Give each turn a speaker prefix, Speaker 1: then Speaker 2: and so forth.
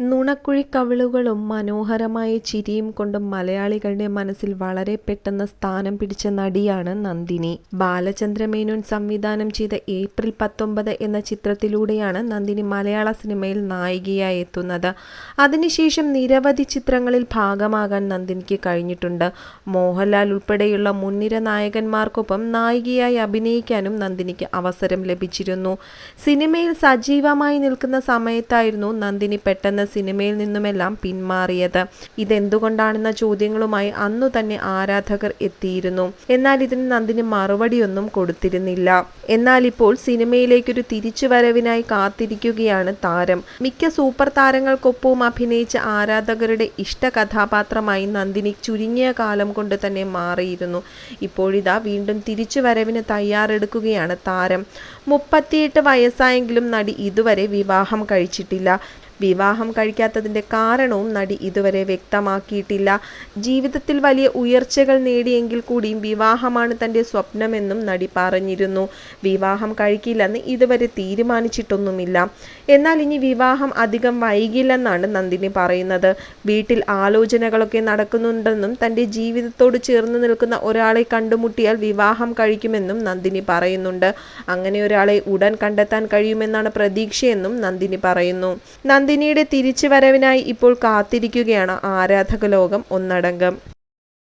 Speaker 1: നുണക്കുഴിക്കവിളുകളും മനോഹരമായ ചിരിയും കൊണ്ട് മലയാളികളുടെ മനസ്സിൽ വളരെ പെട്ടെന്ന് സ്ഥാനം പിടിച്ച നടിയാണ് നന്ദിനി. ബാലചന്ദ്രമേനോൻ സംവിധാനം ചെയ്ത ഏപ്രിൽ പത്തൊമ്പത് എന്ന ചിത്രത്തിലൂടെയാണ് നന്ദിനി മലയാള സിനിമയിൽ നായികയായി എത്തുന്നത്. അതിനുശേഷം നിരവധി ചിത്രങ്ങളിൽ ഭാഗമാകാൻ നന്ദിനിക്ക് കഴിഞ്ഞിട്ടുണ്ട്. മോഹൻലാൽ ഉൾപ്പെടെയുള്ള മുൻനിര നായകന്മാർക്കൊപ്പം നായികയായി അഭിനയിക്കാനും നന്ദിനിക്ക് അവസരം ലഭിച്ചിരുന്നു. സിനിമയിൽ സജീവമായി നിൽക്കുന്ന സമയത്തായിരുന്നു നന്ദിനി പെട്ടെന്ന് സിനിമയിൽ നിന്നുമെല്ലാം പിന്മാറിയത്. ഇതെന്തുകൊണ്ടാണെന്ന ചോദ്യങ്ങളുമായി അന്നു തന്നെ ആരാധകർ എത്തിയിരുന്നു. എന്നാൽ ഇതിന് നന്ദിനി മറുപടിയൊന്നും കൊടുത്തിരുന്നില്ല. എന്നാൽ ഇപ്പോൾ സിനിമയിലേക്കൊരു തിരിച്ചു തിരിച്ചുവരവിനായി കാത്തിരിക്കുകയാണ് താരം. മിക്ക സൂപ്പർ താരങ്ങൾക്കൊപ്പവും അഭിനയിച്ച ആരാധകരുടെ ഇഷ്ട കഥാപാത്രമായി നന്ദിനി ചുരുങ്ങിയ കാലം കൊണ്ട് തന്നെ മാറിയിരുന്നു. ഇപ്പോഴിതാ വീണ്ടും തിരിച്ചു തിരിച്ചുവരവിന് തയ്യാറെടുക്കുകയാണ് താരം. മുപ്പത്തിയെട്ട് വയസ്സായെങ്കിലും നടി ഇതുവരെ വിവാഹം കഴിച്ചിട്ടില്ല. വിവാഹം കഴിക്കാത്തതിന്റെ കാരണവും നടി ഇതുവരെ വ്യക്തമാക്കിയിട്ടില്ല. ജീവിതത്തിൽ വലിയ ഉയർച്ചകൾ നേടിയെങ്കിൽ കൂടിയും വിവാഹമാണ് തന്റെ സ്വപ്നമെന്നും നടി പറഞ്ഞിരുന്നു. വിവാഹം കഴിക്കില്ലെന്ന് ഇതുവരെ തീരുമാനിച്ചിട്ടൊന്നുമില്ല. എന്നാൽ ഇനി വിവാഹം അധികം വൈകില്ലെന്നാണ് നന്ദിനി പറയുന്നത്. വീട്ടിൽ ആലോചനകളൊക്കെ നടക്കുന്നുണ്ടെന്നും തന്റെ ജീവിതത്തോട് ചേർന്ന് നിൽക്കുന്ന ഒരാളെ കണ്ടുമുട്ടിയാൽ വിവാഹം കഴിക്കുമെന്നും നന്ദിനി പറയുന്നുണ്ട്. അങ്ങനെ ഒരാളെ ഉടൻ കണ്ടെത്താൻ കഴിയുമെന്നാണ് പ്രതീക്ഷയെന്നും നന്ദിനി പറയുന്നു. നന്ദിനിയുടെ തിരിച്ചുവരവിനായി ഇപ്പോൾ കാത്തിരിക്കുകയാണ് ആരാധക ലോകം ഒന്നടങ്കം.